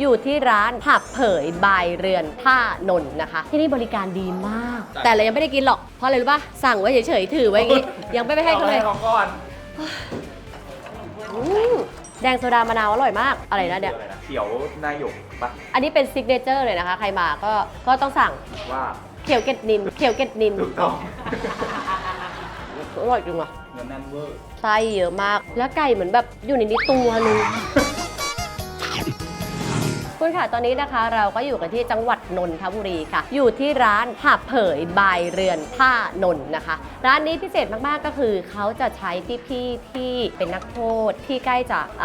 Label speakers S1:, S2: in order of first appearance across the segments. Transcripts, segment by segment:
S1: อยู่ที่ร้านหับเผยบายเรือนท่านนท์นะคะ ที่นี่บริการดีมาก แต่เรายังไม่ได้กินหรอก เพราะอะไรรู้ป่ะสั่งไว้เฉยๆถือไว้อย่างงี้ยังไม่ไปให้เขาเลย
S2: ของก่อน
S1: อืมแดงโซดามะนาวอร่อยมากอะไรนะเนี่ย
S2: เขียวนายกปะ
S1: อันนี้เป็นซิกเนเจอร์เลยนะคะ ใครมาก็ก็ต้องสั่ง
S2: ว่า
S1: เขียวเกล็ดนินเขียวเกล็ดนิน
S2: ถูกต้อง
S1: อร่อยจริงว่ะ
S2: เงินแน่นเวอร์
S1: ไส้เยอะมากแล้วไก่เหมือนแบบอยู่ในนี้ตัวนึง คุณค่ะ ตอนนี้นะคะเราก็อยู่กันที่จังหวัดนนทบุรีค่ะ อยู่ที่ร้านหับเผยบายเรือนท่านนท์นะคะ ร้านนี้พิเศษมากๆก็คือเขาจะใช้พี่ๆที่เป็นนักโทษที่ใกล้จะอ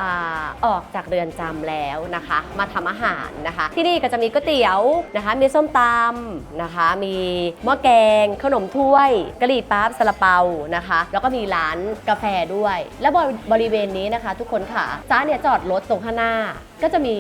S1: ออกจากเรือนจำแล้วนะคะ มาทำอาหารนะคะ ที่นี่ก็จะมีก๋วยเตี๋ยวนะคะ มีส้มตำนะคะ มีหม้อแกง ขนมถ้วยกะหรี่ปั๊บซาลาเปานะคะ แล้วก็มีร้านกาแฟด้วย และบบริเวณนี้นะคะ ทุกคนค่ะจ้าเนี่ยจอดรถตรงข้างหน้า ก็จะมี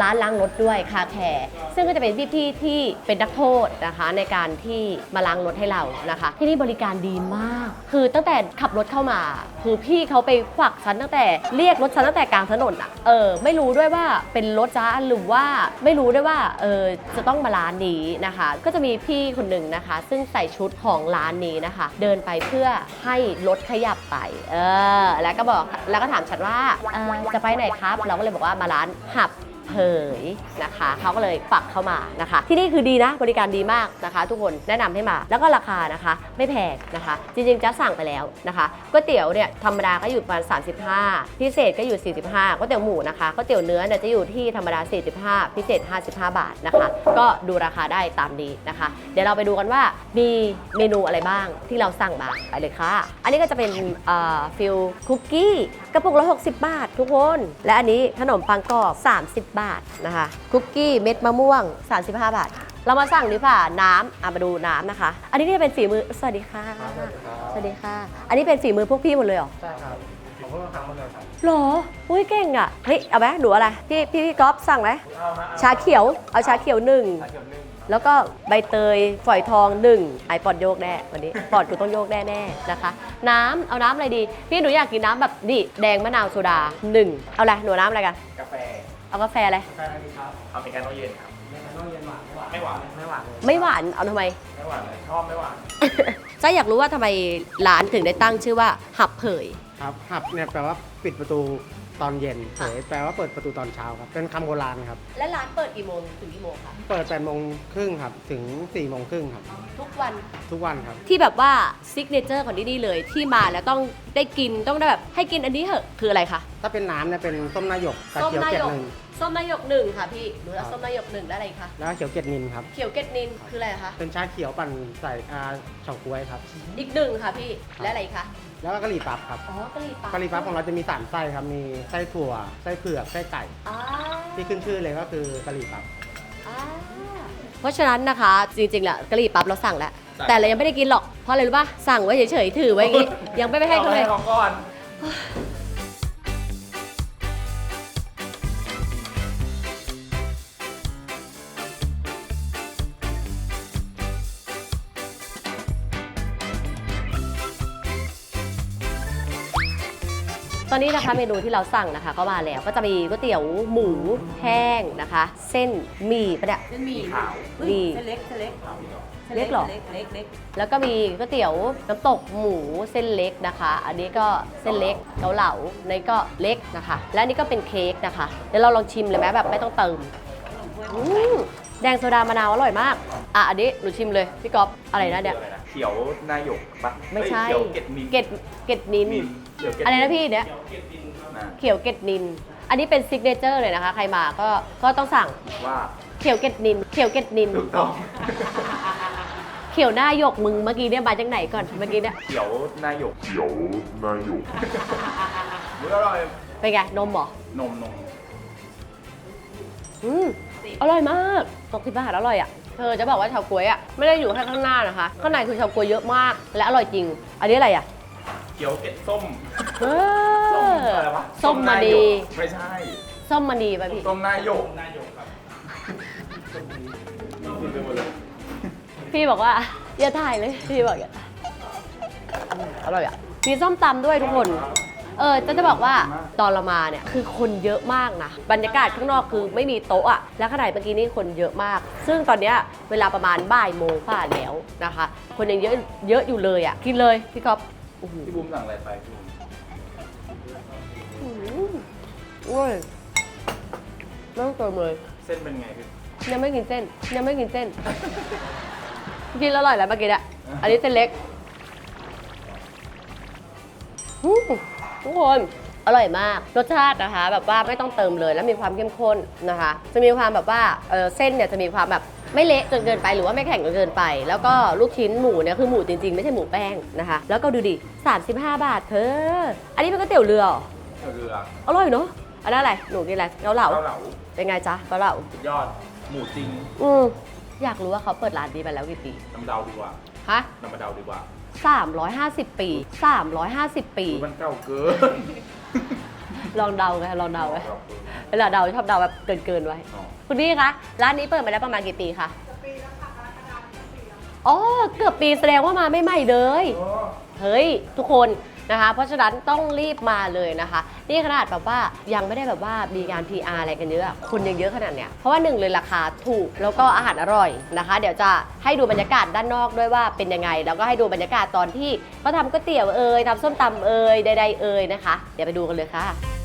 S1: ร้านล้างรถด้วยคาแคร์ซึ่งก็จะเป็นพี่ๆที่เป็นนักโทษนะคะในการที่มาล้างรถให้เรานะคะ ที่นี่บริการดีมาก คือตั้งแต่ขับรถเข้ามา คือพี่เขาไปขวักฉันตั้งแต่เรียกรถฉันตั้งแต่กลางถนนอะเออไม่รู้ด้วยว่าเป็นรถจ้าหรือว่าไม่รู้ด้วยว่าเออจะต้องมาร้านนี้นะคะ ก็จะมีพี่คนหนึ่งนะคะ ซึ่งใส่ชุดของร้านนี้นะคะ เดินไปเพื่อให้รถขยับไปเออแล้วก็บอกแล้วก็ถามฉันว่าออจะไปไหนครับเราก็เลยบอกว่ามาร้านหับ เผยนะคะเขาก็เลยปักเข้ามานะคะ ที่นี่คือดีนะบริการดีมากนะคะ ทุกคนแนะนำให้มา แล้วก็ราคานะคะ ไม่แพงนะคะ จริงๆจะสั่งไปแล้วนะคะก๋วยเตี๋ยวเนี่ยธรรมดาก็อยู่ประมาณ35 พิเศษก็อยู่ 45ก๋วยเตี๋ยวหมูนะคะก๋วยเตี๋ยวเนื้อเนี่ยจะอยู่ที่ธรรมดา 45 พิเศษ 55 บาทนะคะ ก็ดูราคาได้ตามนี้นะคะ เดี๋ยวเราไปดูกันว่ามีเมนูอะไรบ้างที่เราสั่งมาไปเลยค่ะ อันนี้ก็จะเป็นฟิลคุกกี้กระปุกละ60 บาท ทุกคน และอันนี้ขนมปังกรอบ 30บาทนะคะคุกกี้เม็ดมะม่วง 35 บาท เรามาสั่งดีกว่าน้ำอะมาดูน้ำนะคะ อันนี้ก็จะเป็นฝีมือสวัสดีค่ะสวัสดีค่ะ อันนี้เป็นฝีมือพวกพี่หมดเลยเหรอ
S2: ใช่ครับผมก็ทำมาเลยครับ
S1: หรออุ้ยเก่งอะเฮ้ยเอาไหมหนูอะไรพี่พี่พี่ก๊อฟสั่งไหม
S2: เอาฮะ
S1: ชาเขียวเอาชาเขียวหนึ่ง
S2: ชาเขียวหนึ่ง
S1: แล้วก็ใบเตยฝอยทองหนึ่งไอปอดโยกแน่วันนี้ปอดกูต้องโยกแน่แน่ๆนะคะ น้ำเอาน้ำอะไรดี พี่หนูอยากกินน้ำแบบนี่แดงมะนาวโซดาหนึ่งเอาอะไรหนูน้ำอะไรกัน
S2: กาแฟ
S1: เอากาแฟอะไร
S2: กาแฟอะไรดีครับเอาเป็นแกนโนเย็นครับแกนโนเย็นหวานไม่หวานไม่หวาน
S1: ไม่หวาน เอาทำไม
S2: ไม่หวานเลยชอบไม่หวาน
S1: จ้าอยากรู้ว่าทำไมร้านถึงได้ตั้งชื่อว่าหับเผย
S3: ครับหับเนี่ยแปลว่าปิดประตู ตอนเย็นเผยแปลว่าเปิดประตูตอนเช้าครับเป็นคำโบราณครับ
S1: และร้านเปิดกี่โมงถึงกี่โมงคะ
S3: เปิด8โมงครึ่งครับถึง4โมงครึ่งครับ
S1: ทุกวัน
S3: ทุกวันครับ
S1: ที่แบบว่าซิกเนเจอร์ของที่นี่เลยที่มาแล้วต้องได้กินต้องได้แบบให้กินอันนี้เหอะคืออะไรคะ
S3: ถ้าเป็นน้ำเนี่ยเป็นส้มนายกกระ
S1: ส้ม
S3: เขียว
S1: นา
S3: เกล็
S1: ย
S3: ด
S1: ก
S3: หนึ่ง
S1: ส้มนายกหนึ่งค่ะพี่หนูเอาส้มนายกหนึ่งแล้วอะไรคะ
S3: แล้วก็เขียวเกล็ดนินครับ
S1: เขียวเกตนินคืออะไรคะ
S3: เป็นชาเขียวปั่นใส่อาเฉาก๊วยครับ
S1: อีกหนึ่งค่ะพี่และอะไรอีกคะ
S3: แล้วก็กะหรี่ปั๊บครับ
S1: อ๋อกะหรี่ปั๊บ
S3: กะหรี่ปั๊บของเราจะมีสามไส้ครับ มีไส้ถั่ว ไส้เผือก ไส้ไก่
S1: อ่า
S3: ที่ขึ้นชื่อเลยก็คือกะหรี่ปั๊บ
S1: อ่าเพราะฉะนั้นนะคะจริงๆแหละกะหรี่ปั๊บเราสั่งแล้วแต่เรายังไม่ได้กินหรอกเพราะอะไรรู้ป่ะสั่งไว้เฉยๆถือไว้อย่างงี้ยังไม่ไปให้เขาเลย
S2: ของก่อน
S1: อนนี้นะคะเมนูที่เราสั่งนะคะ ก็มาแล้วก็จะมีก๋วยเตี๋ยวหมูแห้งนะคะ เส้นหมี่ปะเนี่ย
S4: เส้นหมี่
S2: ขาว
S1: หมี่
S4: เส้นเล็กเส้นเล็ก
S1: เล็กเหรอ
S4: เล็กเล็กเล็ก
S1: แล้วก็มีก๋วยเตี๋ยวน้ำตกหมูเส้นเล็กนะคะ อันนี้ก็เส้นเล็กเกาเหลาในก็เล็กนะคะ และอันนี้ก็เป็นเค้กนะคะเดี๋ยวเราลองชิมเลยไหมแบบไม่ต้องเติมอืมแดงโซดามะนาวอร่อยมาก อะอันนี้หนูชิมเลยพี่ก๊อฟอะไรนะเนี่ย
S2: เขียวนายกปะ
S1: ไม่ใช่
S2: เขียวเกล็ดมิน
S1: เกล็ดเกล็ดนิน
S2: มินเขียวเกล็ด
S1: อะไรนะพี่เนี่ย
S2: นะ
S1: เขียวเกล็ดนิน อันนี้เป็นซิกเนเจอร์เลยนะคะ ใครมาก็ก็ต้องสั่ง
S2: ว่า
S1: เขียวเกล็ดนิน เขียวเกล็ดนิน
S2: ถูกต้อง
S1: เขียวหน้าหยกมึงเมื่อกี้เนี่ยมาจากไหนก่อนเมื่อกี้เนี่ย
S2: เขียวนายก
S5: เขียวนายก
S2: มื้ออร่อย
S1: เป็นไงนมเหรอ
S2: นมนม
S1: อืมอร่อยมากตกที่บ้านอร่อยอะเธอจะบอกว่าชาวกล้วยอะไม่ได้อยู่แค่ข้างหน้านะคะ ข้างในคือชาวกล้วยเยอะมาก และอร่อยจริง อันนี้อะไรอะ
S2: เขียวเกล็ดส้ม
S1: เอ
S2: ส้ม
S1: อ
S2: อะไรวะ
S1: ส้มม
S2: นาย
S1: ณี
S2: กไม่ใช่
S1: ส้มมณีป่ะพี่
S2: ส้มนายกนายกครับกินไปหมดเลย
S1: พี่บอกว่า อย่าถ่ายเลย พี่บอกอย่าอืมอร่อยอะมีส้มตำด้วยทุกคน เออจะจะบอกว่าตอนเรามาเนี่ยคือคนเยอะมากนะ บรรยากาศข้างนอกคือไม่มีโต๊ะอะแล้วขนาดเมื่อกี้นี่คนเยอะมาก ซึ่งตอนเนี้ยเวลาประมาณบ่ายโมงผ่านแล้วนะคะ คนยังเยอะเยอะอยู่เลยอะกินเลยพี่ก๊อฟโอ้โห
S2: พี่บูมสั่งอะไรไปพี่บูม
S1: อืมโอ้ยไม่ต้องเติมเลย
S2: เส้นเป็นไงพี่
S1: ยังไม่กินเส้น ยังไม่กินเส้น กินแล้วอร่อยแล้วเมื่อกี้อะอันนี้เส้นเล็กอืมทุกคนอร่อยมาก รสชาตินะคะ แบบว่าไม่ต้องเติมเลยแล้วมีความเข้มข้นนะคะ จะมีความแบบว่าเออเส้นเนี่ยจะมีความแบบ ไม่เละจนเกินไปหรือว่าไม่แข็งจนเกินไป แล้วก็ลูกชิ้นหมูเนี่ยคือหมูจริงๆ ไม่ใช่หมูแป้งนะคะ แล้วก็ดูดิ 35 บาทเธอ อันนี้เป็นก๋วยเตี๋ยวเรือเหรอ
S2: เรือ
S1: อร่อยเนาะอันนั้นอะไรหนูกินอะไรเกาเหลา
S2: เกาเหลา
S1: เป็นไงจ๊ะเกาเหลา
S2: สุดยอดหมูจริง
S1: อืมอยากรู้ว่าเขาเปิดร้านนี้มาแล้วกี่ปี
S2: น้ำเดาดีกว่า
S1: ฮะ
S2: น้ำมาเดาดีกว่า
S1: 350 ปี 350 ปี
S2: คือมันเก่าเกิน
S1: ลองเดาไงลองเดาไง
S2: เก่าเกิน
S1: เวลาเดาชอบเดาแบบเกินเกินๆไว้
S2: อ๋อ
S1: คุณพี่คะร้านนี้เปิดมาแล้วประมาณกี่ปีคะอ๋อเกือบปีแสดงว่ามาไม่ใหม่เลย เฮ้ย ทุกคนนะคะ เพราะฉะนั้นต้องรีบมาเลยนะคะ นี่ขนาดแบบว่ายังไม่ได้แบบว่ามีการ PR อะไรกันเยอะคนยังเยอะขนาดเนี้ยเพราะว่าหนึ่งเลยราคาถูกแล้วก็อาหารอร่อยนะคะ เดี๋ยวจะให้ดูบรรยากาศด้านนอกด้วยว่าเป็นยังไง แล้วก็ให้ดูบรรยากาศตอนที่เขาทำก๋วยเตี๋ยวเอ่ยทำส้มตำเอ่ยใดๆเอ่ยนะคะ เดี๋ยวไปดูกันเลยค่ะ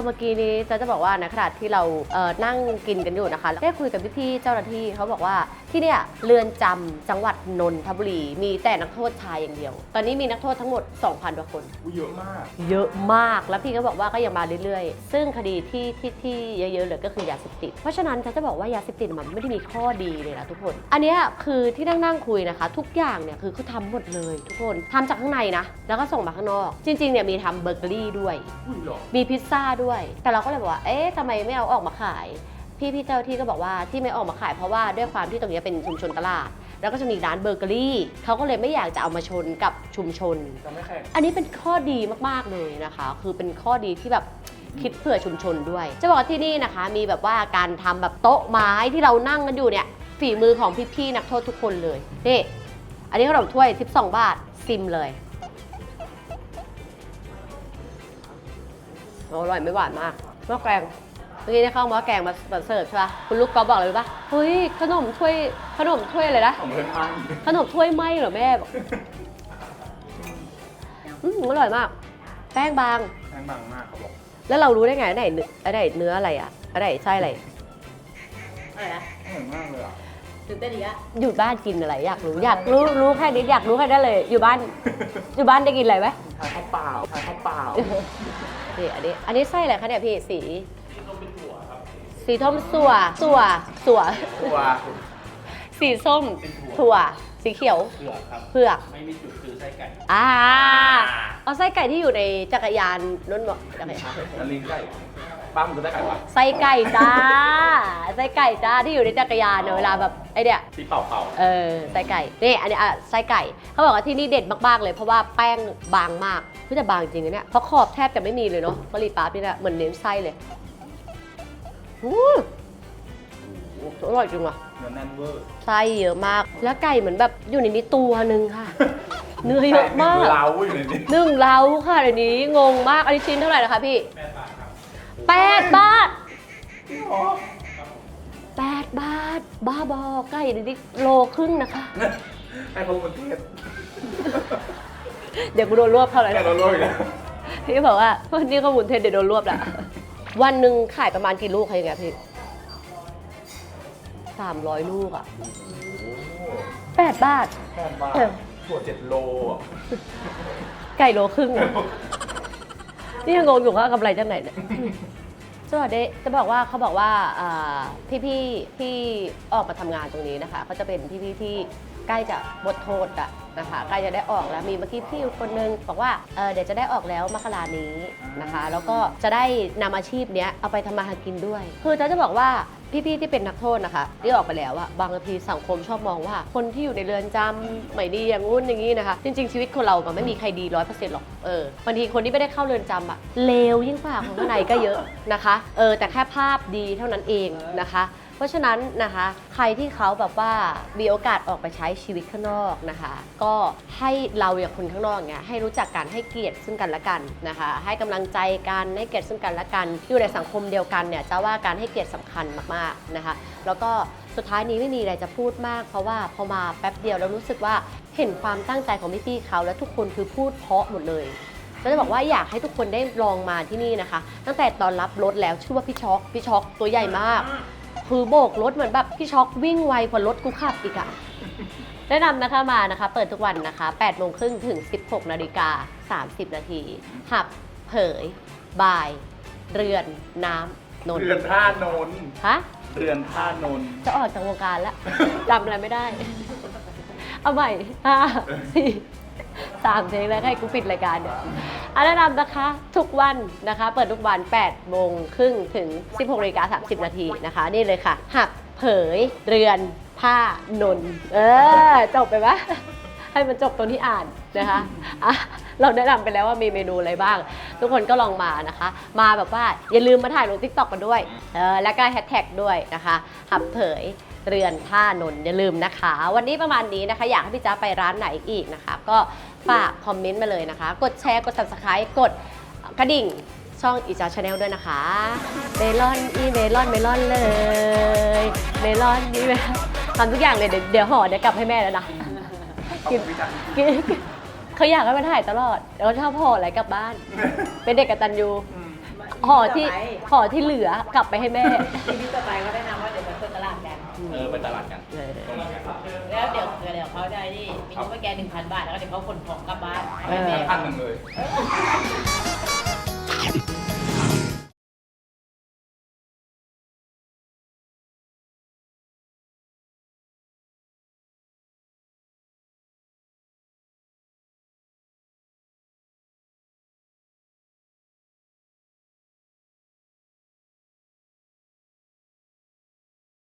S1: ออเมื่อกี้นี้จะจะบอกว่าในะขณะที่เราเอ่อนั่งกินกันอยู่นะคะได้คุยกับพี่ๆเจ้าหน้าที่เขาบอกว่าที่เนี่ยเรือนจำจังหวัดนนทบุรีมีแต่นักโทษชายอย่างเดียว ตอนนี้มีนักโทษทั้งหมด 2,000กว่าคน
S2: อุ๊ยเยอะมาก
S1: เยอะมากแล้วพี่ก็บอกว่าก็ยังมาเรื่อยๆ ซึ่งคดีที่ที่ที่เยอะๆเลยก็คือยาเสพติด เพราะฉะนั้นฉันจะบอกว่ายาเสพติดมันไม่ได้มีข้อดีเลยนะทุกคน อันเนี้ยคือที่นั่งนั่งๆคุยนะคะ ทุกอย่างเนี่ยคือเขาทำหมดเลย ทุกคนทำจากข้างในนะแล้วก็ส่งมาข้างนอก จริงๆเนี่ยมีทำเบเกอรี่ด้วย
S2: อุ้ยเหรอ
S1: มีพิซซ่าด้วยแต่เราก็เลยบอกว่า เอ๊ะทำไมไม่เอาออกมาขาย พี่พี่เจ้าที่ก็บอกว่าที่ไม่ออกมาขายเพราะว่าด้วยความที่ตรงเนี้ยเป็นชุมชนตลาด แล้วก็จะมีร้านเบเกอรี่เขาก็เลยไม่อยากจะเอามาชนกับชุมชน
S2: จะไม่แข่ง
S1: อันนี้เป็นข้อดีมากๆเลยนะคะ คือเป็นข้อดีที่แบบคิดเผื่อชุมชนด้วย จะบอกว่าที่นี่นะคะ มีแบบว่าการทำแบบโต๊ะไม้ที่เรานั่งกันอยู่เนี่ย ฝีมือของพี่ๆนักโทษทุกคนเลย นี่ อันนี้ขนมถ้วย 12 บาท ซิมเลย อร่อยไม่หวานมากหม้อแกงเมื่อกี้ได้เข้าหม้อแกงมามาเสิร์ฟใช่ปะคุณลูกก็บอกเลยรู้ปะเฮ้ยขนมถ้วยขนมถ้วยอะไรนะ
S2: ของเพื่อนพัน
S1: ขนมถ้วยไหมเหรอแม่บอกอืมอร่อยมาก แป้งบาง
S2: แพงบางมากเขาบอก
S1: แล้วเรารู้ได้ไงอันไหนเนื้ออันไหนเนื้ออะไรอะอันไหนไส้อะไรอะไรนะ
S2: อร่อยมากเลยอะ
S1: ตื่นเต้นอีกอะอยู่บ้านกินอะไรอยากรู้อยากรู้รู้แค่นี้อยากรู้แค่นั้นเลย อยู่บ้านอยู่บ้านได้กินอะไรไหม
S2: ทานข้าวเปล่าทานข้าวเปล่า
S1: นี่อันนี้ อันนี้ไส้อะไรคะเนี่ยพี่สี สีส้มสัวสัวสัว
S2: ตัว
S1: สีส้มถั่ว สีเขียว
S2: เผือกครับ
S1: เผือก
S2: ไม่มีจุดคือไส้ไก่
S1: อ่า เอาไส้ไก่ที่อยู่ในจักรยานนั่นบอกจักรยาน
S2: แล้วลิ้นไก่ ป้ามึงจะได้ไก่ปะ
S1: ไส้ไก่จ้าไส้ไก่จ้าที่อยู่ในจักรยานเนี่ยเวลาแบบไอเดีย
S2: ที่เป่าเป่า
S1: เออไส้ไก่นี่อันนี้อะไส้ไก่เขาบอกว่าที่นี่เด็ดมากๆเลยเพราะว่าแป้งบางมากเฮ้ยแต่บางจริงนะเนี่ยเพราะขอบแทบจะไม่มีเลยเนาะกะหรี่ปั๊บนี่นะเหมือนเน้นไส้เลยอู้หูอร่อยจริงว่ะ
S2: เนื้อแน่นเวอร์
S1: ไส้เยอะมาก แล้วไก่เหมือนแบบอยู่ในนี้ตัวหนึ่งค่ะ เนื้อเยอะมาก
S2: แต่เล้าอยู่ในนี้
S1: หนึ่งเล้าค่ะเดี๋ยวนี้งงมากอันนี้ชิ้นเท่าไหร่นะคะพี่ แปดบาทแปดบาท บ้าบอกไก่เดี๋ยวนี้โลครึ่งนะคะ
S2: ให้เขามันเทศ
S1: เดี๋ยวกูโดนรวบเท่าไหร่
S2: แค่
S1: นะ
S2: เราโรยนะ
S1: พี่บอกว่าวันนี้ข้อมูลเท็จเดี๋ยวโดนรวบละวันหนึ่งขายประมาณกี่ลูกคะอย่างเงี้ยพี่สามร้อยลูกอะแปดบาท
S2: แค่บ้า
S1: เออ
S2: ถั่วเจ็ดโลอะ
S1: ไก่โลครึ่งอะนี่ยังงงอยู่ว่ากำไรจากไหนเนี่ย สวัสดีจะบอกว่าเขาบอกว่าพี่พี่ๆที่ออกมาทำงานตรงนี้นะคะเขาจะเป็นพี่พี่ๆที่ใกล้จะบทโทษอะนะคะใกล้จะได้ออกแล้วมีเมื่อกี้พี่คนนึงบอกว่าเเดี๋ยวจะได้ออกแล้วมกรานี้นะคะ แล้วก็จะได้นำอาชีพเนี้ยเอาไปทำมาหากินด้วย คือจะจะบอกว่า พี่ๆที่เป็นนักโทษนะคะที่ออกไปแล้วอะบางทีสังคมชอบมองว่า คนที่อยู่ในเรือนจำไม่ดีอย่างงู้นอย่างนี้นะคะ จริง ๆ ชีวิตคนเรามันไม่มีใครดีร้อยเปอร์เซ็นต์หรอกเออบางทีคนที่ไม่ได้เข้าเรือนจำอะเลวยิ่งกว่าคนข้างในก็เยอะนะคะเออแต่แค่ภาพดีเท่านั้นเองนะคะ เพราะฉะนั้นนะคะใครที่เขาแบบว่ามีโอกาสออกไปใช้ชีวิตข้างนอกนะคะ ก็ให้เราอย่างคนข้างนอกเนี้ยให้รู้จักกันให้เกียรติซึ่งกันและกันนะคะ ให้กำลังใจกันให้เกียรติซึ่งกันและกัน อยู่ในสังคมเดียวกันเนี่ยจะว่าการให้เกียรติสำคัญมากๆนะคะ แล้วก็สุดท้ายนี้ไม่มีอะไรจะพูดมาก เพราะว่าพอมาแป๊บเดียวแล้วรู้สึกว่าเห็นความตั้งใจของพี่ๆเขาแล้วทุกคนคือพูดเพราะหมดเลยแล้วจะบอกว่าอยากให้ทุกคนได้ลองมาที่นี่นะคะ ตั้งแต่ตอนรับรถแล้วชื่อว่าพี่ช็อกพี่ช็อกตัวใหญ่มาก คือโบกรถเหมือนแบบพี่ช็อกวิ่งไวกว่ารถกูขับอีกอะแนะนำนะคะมานะคะ เปิดทุกวันนะคะ8โมงครึ่งถึง 16นาฬิกา30 นาที หับเผย บาย เรือนน้ำนนท์
S2: เรือนท่านนท์
S1: ฮะ
S2: เรือนท่านนท์
S1: จะออกจากวงการแล้วจำอะไรไม่ได้ เอาใหม่ห้าสี่สามเพลงแล้วให้กูปิดรายการเนี่ย อันแนะนำนะคะ ทุกวันนะคะ เปิดทุกวัน8โมงครึ่งถึง 16นาฬิกา30 นาทีนะคะ นี่เลยค่ะ หักเผยเรือนผ้านน เออ จบไปไหมให้มันจบตรงที่อ่านนะคะอะเราแนะนำไปแล้วว่ามีเมนูอะไรบ้าง ทุกคนก็ลองมานะคะ มาแบบว่าอย่าลืมมาถ่ายลงทิกตอกกันด้วยเออแล้วก็แฮชแท็กด้วยนะคะหับเผยเรือนท่านนอย่าลืมนะคะ วันนี้ประมาณนี้นะคะ อยากให้พี่จ้าไปร้านไหนอีกนะคะ ก็ ฝากคอมเมนต์มาเลยนะคะ กดแชร์กด subscribe กดกระดิ่งช่องอีจาชาแนลด้วยนะคะเมลอนอีเมลอนเมลอนเลยเมลอนอีเมลอนทำทุกอย่างเลยเดี๋ยวเดี๋ยวห่อเดี๋ยวกลับให้แม่แล้วนะ
S2: ขอบคุณพี่จัน
S1: กินเขาอยากให้มาถ่ายตลอดแล้วเขาชอบห่ออะไรกลับบ้าน เป็นเด็กกตัญญูห่อที่ห่อที่เหลือกลับไปให้แม่
S4: ทีนี้ต่อไปก็แนะนำว่าเดี๋ยวไปเปิดตลาดกัน
S2: เออไปตลาดกัน
S1: เออ
S4: แล้วเดี๋ยว เดี๋ยวเขาจะนี่มีงบให้แกหนึ่งพันบาทแล้วก็เดี๋ยวเขาขนของกลับบ้าน
S1: เออ
S4: ให้แม่
S2: พันหนึ่งเลย
S4: เ